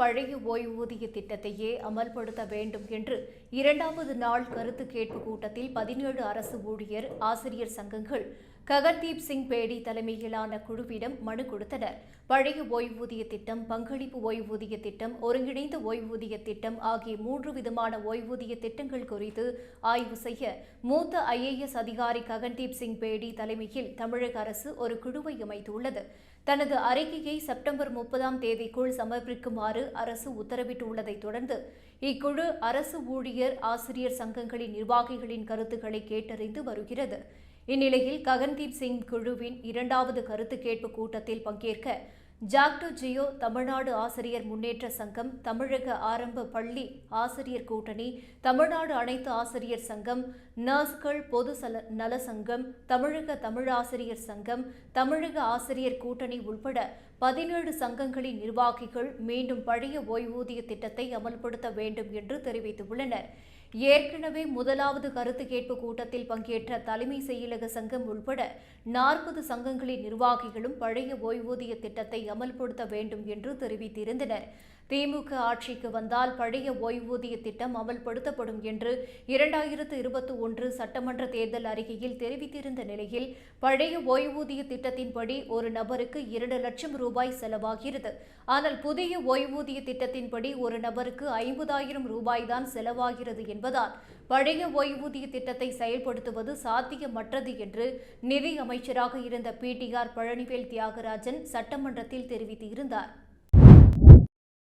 பழைய ஓய்வூதிய திட்டத்தையே அமல்படுத்த வேண்டும் என்று இரண்டாவது நாள் கருத்து கேட்பு கூட்டத்தில் பதினேழு அரசு ஊழியர் ஆசிரியர் சங்கங்கள் ககன்தீப் சிங் பேடி தலைமையிலான குழுவிடம் மனு கொடுத்தனர். பழைய ஓய்வூதிய திட்டம் பங்களிப்பு ஓய்வூதிய திட்டம் ஒருங்கிணைந்த ஓய்வூதிய திட்டம் ஆகிய மூன்று விதமான ஓய்வூதிய திட்டங்கள் குறித்து ஆய்வு செய்ய மூத்த ஐஏஎஸ் அதிகாரி ககன்தீப் சிங் பேடி தலைமையில் தமிழக அரசு ஒரு குழுவை அமைத்துள்ளது. தனது அறிக்கையை செப்டம்பர் முப்பதாம் தேதிக்குள் சமர்ப்பிக்குமாறு அரசு உத்தரவிட்டுள்ளதைத் தொடர்ந்து இக்குழு அரசு ஊழியர் ஆசிரியர் சங்கங்களின் நிர்வாகிகளின் கருத்துக்களை கேட்டறிந்து வருகிறது. இந்நிலையில் ககன்தீப் சிங் குழுவின் இரண்டாவது கருத்து கேட்பு கூட்டத்தில் பங்கேற்க ஜாக்டோ ஜியோ தமிழ்நாடு ஆசிரியர் முன்னேற்ற சங்கம் தமிழக ஆரம்ப பள்ளி ஆசிரியர் கூட்டணி தமிழ்நாடு அனைத்து ஆசிரியர் சங்கம் நர்ஸ்கள் பொது சல நல சங்கம் தமிழக தமிழாசிரியர் சங்கம் தமிழக ஆசிரியர் கூட்டணி உள்பட பதினேழு சங்கங்களின் நிர்வாகிகள் மீண்டும் பழைய ஓய்வூதிய திட்டத்தை அமல்படுத்த வேண்டும் என்று தெரிவித்துள்ளனர். ஏற்கனவே முதலாவது கருத்து கேட்பு கூட்டத்தில் பங்கேற்ற தலைமை செயலக சங்கம் உள்பட நாற்பது சங்கங்களின் நிர்வாகிகளும் பழைய ஓய்வூதிய திட்டத்தை அமல்படுத்த வேண்டும் என்று தெரிவித்திருந்தனர். திமுக ஆட்சிக்கு வந்தால் பழைய ஓய்வூதிய திட்டம் அமல்படுத்தப்படும் என்று இரண்டாயிரத்து இருபத்தி ஒன்று சட்டமன்ற தேர்தல் அறிக்கையில் தெரிவித்திருந்த நிலையில் பழைய ஓய்வூதிய திட்டத்தின்படி ஒரு நபருக்கு இரண்டு லட்சம் ரூபாய் செலவாகிறது. ஆனால் புதிய ஓய்வூதிய திட்டத்தின்படி ஒரு நபருக்கு ஐம்பதாயிரம் ரூபாய் தான் செலவாகிறது என்பதால் பழைய ஓய்வூதிய திட்டத்தை செயல்படுத்துவது சாத்தியமற்றது என்று நிதி அமைச்சராக இருந்த பிடிஆர் பழனிவேல் தியாகராஜன் சட்டமன்றத்தில் தெரிவித்திருந்தார்.